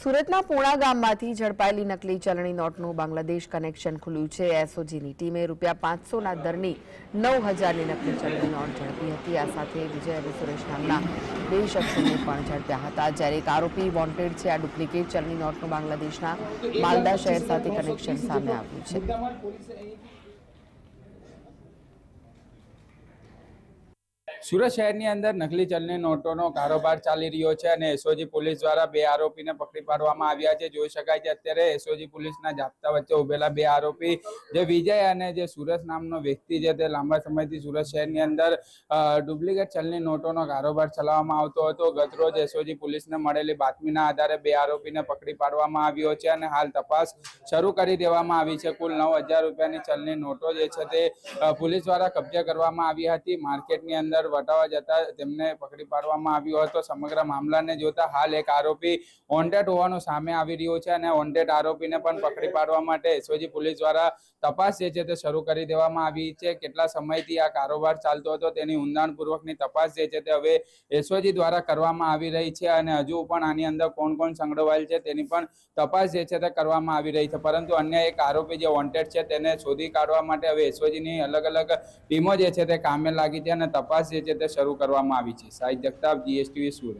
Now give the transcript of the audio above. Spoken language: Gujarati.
સુરતના પૂણા ગામમાંથી ઝડપાયેલી નકલી ચલણી નોટનું બાંગ્લાદેશ કનેક્શન ખુલ્યું છે. એસઓજીની ટીમે રૂપિયા પાંચસોના દરની નવ હજારની નકલી ચલણી નોટ ઝડપી હતી. આ સાથે વિજય અને સુરેશ નામના બે શખ્સોને પણ ઝડપ્યા હતા. જ્યારે એક આરોપી વોન્ટેડ છે, આ ડુપ્લિકેટ ચલણી નોટનું બાંગ્લાદેશના માલદા શહેર સાથે કનેક્શન સામે આવ્યું છે. સુરત શહેરની અંદર નકલી ચલણી નોટોનો કારોબાર ચાલી રહ્યો છે અને એસઓજી પોલીસ દ્વારા બે આરોપીને પકડી પાડવામાં આવ્યા છે. જોઈ શકાય છે અત્યારે એસઓજી પોલીસના જાપ્તા વચ્ચે ઉભેલા બે આરોપી, જે વિજય અને જે સુરત નામનો વ્યક્તિ છે તે લાંબા સમયથી સુરત શહેરની અંદર ડુપ્લિકેટ ચલણી નોટોનો કારોબાર ચલાવવામાં આવતો હતો. ગતરોજ એસઓજી પોલીસને મળેલી બાતમીના આધારે બે આરોપીને પકડી પાડવામાં આવ્યો છે અને હાલ તપાસ શરૂ કરી દેવામાં આવી છે. કુલ નવ હજાર રૂપિયાની ચલણી નોટો જે છે તે પોલીસ દ્વારા કબજે કરવામાં આવી હતી. માર્કેટની અંદર વટાવા જતા તેમને પકડી પાડવામાં આવ્યો હતો સમગ્ર મામલાને જોતા હાલ એક આરોપી વોન્ટેડ હોવાનું સામે આવી રહ્યું છે અને વોન્ટેડ આરોપીને પણ પકડી પાડવા માટે એસઓજી પોલીસ દ્વારા તપાસ જે છે તે શરૂ કરી દેવામાં આવી છે. કેટલા સમયથી આ કારોબાર ચાલતો હતો તેની ઊંડાણપૂર્વકની તપાસ જે છે તે હવે એસઓજી દ્વારા કરવામાં આવી રહી છે અને હજુ પણ આની અંદર કોણ કોણ સંડોવાયેલ છે તેની પણ તપાસ જે છે તે કરવામાં આવી રહી છે. પરંતુ અન્ય એક આરોપી જે વોન્ટેડ છે તેને શોધી કાઢવા માટે હવે એસઓજીની અલગ અલગ ટીમો જે છે તે કામે લાગી છે અને તપાસ જે છે તે શરૂ કરવામાં આવી છે. સાહિત્ય જગતાપ જીએસટીવી સુરત.